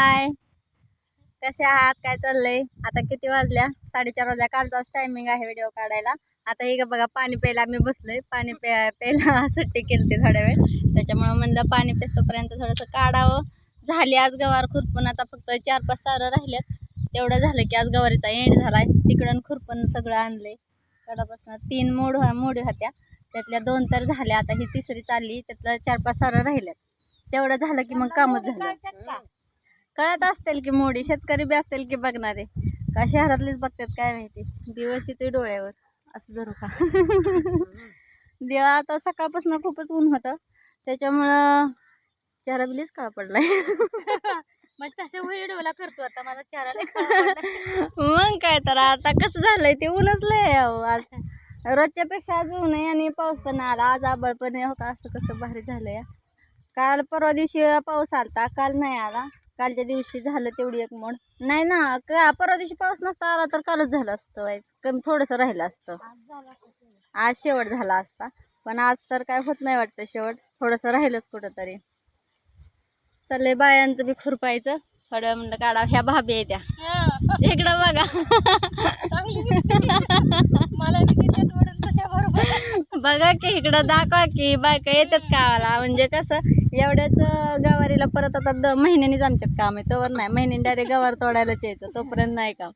हाय. कसे आहात? काय चाललंय? आता किती वाजल्या? साडेचार वाजल्या. कालचाच टायमिंग आहे व्हिडिओ काढायला. आता हे बघा पाणी प्यायला आम्ही बसलोय. पाणी प्या प्यायला सुट्टी केली ते थोड्या वेळ. त्याच्यामुळं म्हणलं पाणी पेस्तोपर्यंत थोडंसं काढावं. झाली आज गवार खुरपून. आता फक्त चार पाच सारं राहिल्यात. तेवढं झालं की आज गवारीचा एंड झालाय. तिकडून खुरपण सगळं आणलंय. कडापासून तीन मोड मोडी होत्या. त्यातल्या दोन तर झाल्या. आता ही तिसरी चालली. त्यातलं चार पाच सारं राहिल्यात. तेवढं झालं की मग कामच झालं. कळत असतील की मोडी शेतकरी बी असतील की बघणारे. का शहरातलेच बघतात काय माहिती? दिवस येतोय डोळ्यावर. असं जरू का? देवा आता सकाळपासून खूपच ऊन होतं. त्याच्यामुळं चेहरा बिलीच काळा पडलाय. मग तसं व्हिडिओला करतो आता. माझा चेहरा मग काय तर आता कसं झालंय? ते ऊनच लय आज रोजच्या पेक्षा आज ऊन आहे आणि पाऊस पण आला. आज आबळ पण आहे. हो का? असं कसं भारी झालंय. काल परवा दिवशी पाऊस आलता. काल नाही आला. कालच्या दिवशी झालं तेवढी एक मोड. नाही ना का परवा दिवशी पाऊस नसता आला तर कालच झालं असतं वाईज कमी थोडंसं राहिलं असतं. आज शेवट झाला असता. पण आज तर काय होत नाही वाटतं शेवट. थोडंसं राहिलंच कुठंतरी. चाललंय बायांचं बी खुरपायचं. थोडं म्हणलं काढा ह्या भाभी आहे त्या. इकडं बघा. मला बघा की इकडं दाखवा की बायका येतात कामाला. म्हणजे कसं एवढ्याच गवारीला परत आता द महिन्यानीच आमच्यात काम आहे तोवर नाही. महिन्यानी डायरेक्ट गवार तोडायलाच यायचं तोपर्यंत नाही काम.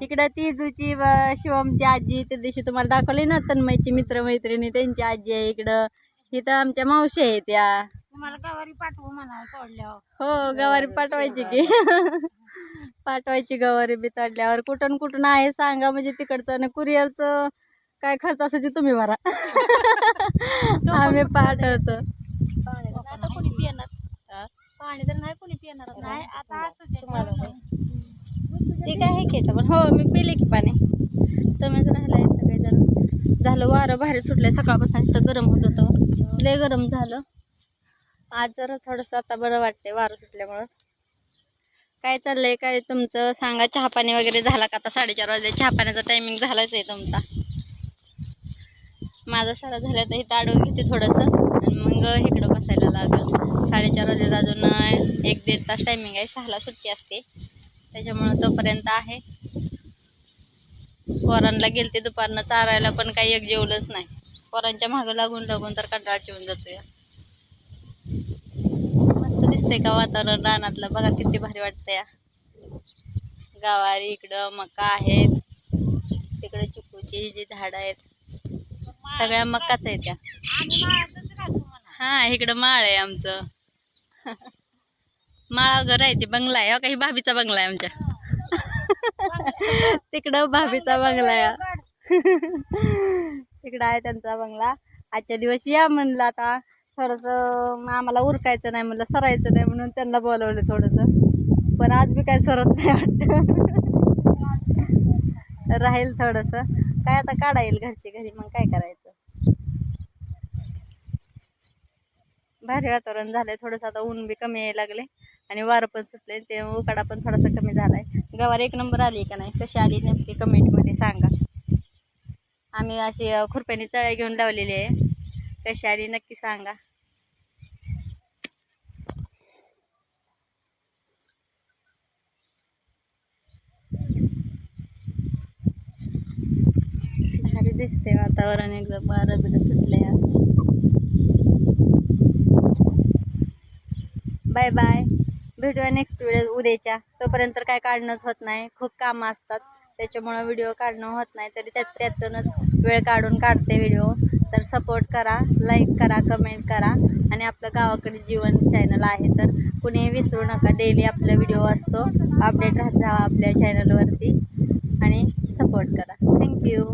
तिकडं तिजूची व शिवमची आजी त्या दिवशी तुम्हाला दाखवली ना तन्मयची मित्रमैत्रिणी त्यांची आजी आहे इकडं. इथं आमच्या मावशी आहे त्या. तुम्हाला गावारी पाठवू म्हणा हो गवारी पाठवायची की. पाठवायची गवारी बी तडल्यावर. कुठून कुठून आहे सांगा म्हणजे तिकडचं आणि कुरिअरचं काय खर्च असेल ते तुम्ही भरा. आम्ही पाठवतो. पाणी तर नाही आता कोणी पिणार पाणी तर नाही कोणी पिणार नाही आता तुम्हाला काय आहे की पण हो मी पिले की पाणी. तुम्हीच राहिलाय सगळेजण. झालं वारं बाहेर सुटलंय. सकाळपासून इथं गरम होत होतं. लय गरम झालं. आज जरा थोडंसं आता बरं वाटतंय वारं सुटल्यामुळं. काय चाललंय? काय तुमचं? सांगा चहा पाणी वगैरे झाला का? आता साडेचार वाजले. चहा पाण्याचा टायमिंग झालाच आहे तुमचा. माझा सारा झाला तर इथं आडवं घेते थोडंसं. आणि मग इकडं बसायला लागल. साडेचार वाजले अजून एक दीड तास टायमिंग आहे. सहाला सुट्टी असते. त्याच्यामुळं तोपर्यंत आहे. पोरांना गेलते दुपारनं चारायला पण काही एक जेवलंच नाही. पोरांच्या मागं लागून लागून तर कंटाळा जेवून जातो या मस्त दिसतंय का वातावरण रानातलं? बघा किती भारी वाटतं या गावारी इकडं मका आहेत. तिकडे चिकूची जी झाडं आहेत. सगळ्या मकाच आहेत त्या. हा इकडं माळ आहे आमचं. माळा घर आहे ते बंगला आहे. हो, काही भाभीचा बंगला आहे आमच्या. तिकडं भाभीचा बंगला आहे. तिकडं आहे त्यांचा बंगला. आजच्या दिवस या म्हणलं आता. थोडंसं आम्हाला उरकायचं नाही म्हणलं सरायचं नाही म्हणून त्यांना बोलवलं थोडंसं. पण आज बी काय सरत नाही वाटतं. राहील थोडंसं. काय आता काढाईल घरचे घरची घरी मग काय करायचं? भारी वातावरण झालं आहे थोडंसं आता ऊन बी कमी यायला लागले आणि वारं पण सुटले ते उकाडा पण थोडासा कमी झाला आहे गवार एक नंबर आली का नाही? कशी आली नेमकी कमेंटमध्ये सांगा. आम्ही अशी अ, खुरप्याने चळ्या घेऊन लावलेली आहे. कशी आली नक्की सांगा. भारी दिसते वातावरण. एकदम वारं बिरं सुटले बाय बाय भेटूया नेक्स्ट व्हिडिओ उद्याच्या. तोपर्यंत काय काढणंच होत नाही. खूप कामं असतात. त्याच्यामुळं व्हिडिओ काढणं होत नाही. तरी त्यात त्यातूनच वेळ काढून काढते व्हिडिओ तर सपोर्ट करा लाईक करा कमेंट करा. आणि आपलं गावाकडे जीवन चॅनल आहे तर कुणी विसरू नका. डेली आपला व्हिडिओ असतो. अपडेट राहत जावा आपल्या चॅनलवरती आणि सपोर्ट करा. थँक्यू